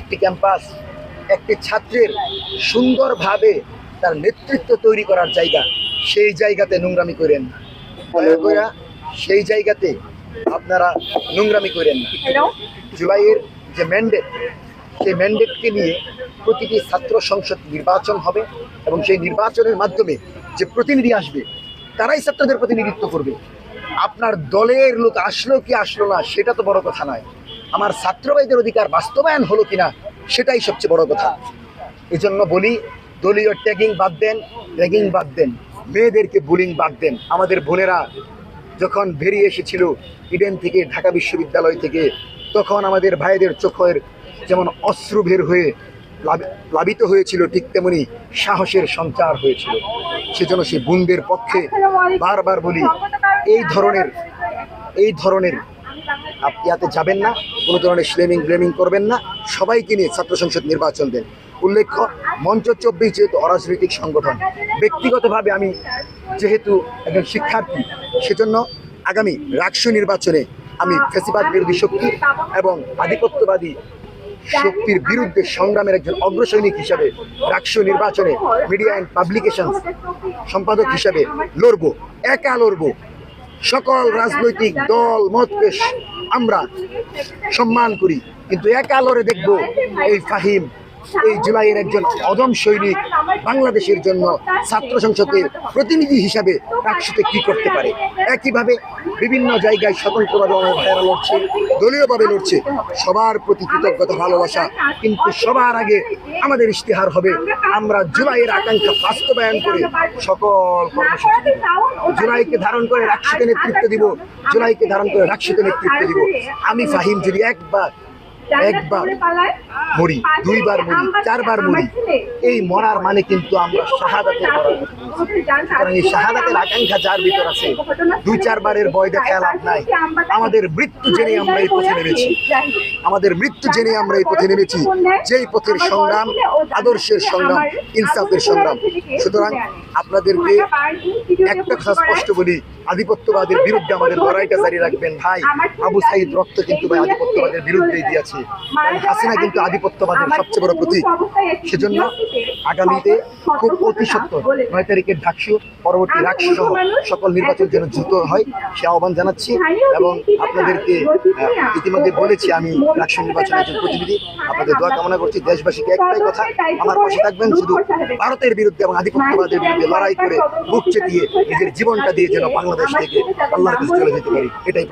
একটি ক্যাম্পাস একটি ছাত্রের সুন্দরভাবে তার নেতৃত্ব তৈরি করার জায়গা সেই জায়গাতে নোংরামি করেন না। সেই জায়গাতে আপনারা নোংরামি করেন না। জুলাইয়ের যে ম্যান্ডেট সেই ম্যান্ডেটকে নিয়ে প্রতিটি ছাত্র সংসদ নির্বাচন হবে এবং সেই নির্বাচনের মাধ্যমে যে প্রতিনিধি আসবে তারাই ছাত্রদের প্রতিনিধিত্ব করবে। আপনার দলের লোক আসলো কি আসলো না সেটা তো বড় কথা নয়। আমার ছাত্রবাহীদের অধিকার বাস্তবায়ন হলো কিনা সেটাই সবচেয়ে বড় কথা। এজন্য বলি, দলীয় ট্যাগিং বাদ দেন র্যাগিং বাদ দেন, মেয়েদেরকে বুলিং বাদ দেন। আমাদের বোনেরা যখন বেরিয়ে এসেছিল ইডেন থেকে, ঢাকা বিশ্ববিদ্যালয় থেকে, তখন আমাদের ভাইদের চোখের যেমন অশ্রু বের হয়ে প্লাবি- প্লাবিত হয়েছিল, ঠিক তেমনি সাহসের সঞ্চার হয়েছিল। সেজন্য সে বোনদের পক্ষে বারবার বলি, এই ধরনের এই ধরনের ইয়াতে যাবেন না, কোনো ধরনের স্লেমিং ব্লেমিং করবেন না। সবাইকে নিয়ে ছাত্র সংসদ নির্বাচন দেন। উল্লেখ্য, মঞ্চ চব্বিশ যেহেতু অরাজনৈতিক সংগঠন, ব্যক্তিগতভাবে আমি যেহেতু একজন শিক্ষার্থী, সেজন্য আগামী রাষ্ট্র নির্বাচনে আমি ফেসিবাদ বিরোধী শক্তি এবং আধিপত্যবাদী শক্তির বিরুদ্ধে সংগ্রামের একজন অগ্রসৈনিক হিসাবে রাষ্ট্র নির্বাচনে মিডিয়া অ্যান্ড পাবলিকেশন সম্পাদক হিসাবে লড়বো, একা লড়বো। সকল রাজনৈতিক দল মতকে আমরা সম্মান করি। কিন্তু এক আলোরে দেখব এই ফাহিম এই জুলাইয়ের একজন অদম সৈনিক বাংলাদেশের জন্য ছাত্র সংসদের প্রতিনিধি হিসাবে একসাথে কি করতে পারে? একইভাবে বিভিন্ন জায়গায় স্বতন্ত্রভাবে আমার লড়ছে, দলীয়ভাবে লড়ছে। সবার প্রতি কৃতজ্ঞতা, ভালোবাসা, কিন্তু সবার আগে আমাদের ইশতেহার হবে, আমরা জুলাইয়ের আকাঙ্ক্ষা বাস্তবায়ন করে সকল কর্মসূচি জুলাইকে ধারণ করে রাক্ষিতে নেতৃত্ব দিব, জুলাইকে ধারণ করে রাক্ষিতে নেতৃত্ব দিব। আমি ফাহিম যদি একবার একবার মরি দুইবার মরি চারবার মরি এই মরার মানে কিন্তু আমরা শাহাদাতের। সুতরাং এই শাহাদাতের আকাঙ্ক্ষা যার ভিতর আছে দুই চারবারের বয় দেখা লাভ নাই। আমাদের মৃত্যু জেনে আমরা এই পথে নেমেছি। আমাদের মৃত্যু জেনে আমরা এই পথে নেমেছি। যেই পথের সংগ্রাম আদর্শের সংগ্রাম ইনসাফের সংগ্রাম। সুতরাং আপনাদেরকে একটা কথা স্পষ্ট বলি আধিপত্যবাদের বিরুদ্ধে আমাদের লড়াইটা জারি রাখবেন। ভাই আবু সাইদ রক্ত কিন্তু ভাই আধিপত্যবাদের বিরুদ্ধেই দিয়েছে। কারণ হাসিনা কিন্তু আধিপত্যবাদের সবচেয়ে বড় প্রতীক। সেজন্য আগামীতে খুব অতি সত্তর নয় তারিখের ডাকসু পরবর্তী সহ সকল নির্বাচন যেন দ্রুত হয় সে আহ্বান জানাচ্ছি এবং আপনাদেরকে ইতিমধ্যে বলেছি আমি রাকসু নির্বাচনের একজন প্রতিনিধি। আপনাদের দোয়া কামনা করছি দেশবাসীকে একটাই কথা আমার পাশে থাকবেন শুধু ভারতের বিরুদ্ধে এবং আধিপত্যবাদের বিরুদ্ধে লড়াই করে বুক চেতিয়ে নিজের জীবনটা দিয়ে যেন বাংলাদেশ থেকে আল্লাহর কাছে চলে যেতে পারি। এটাই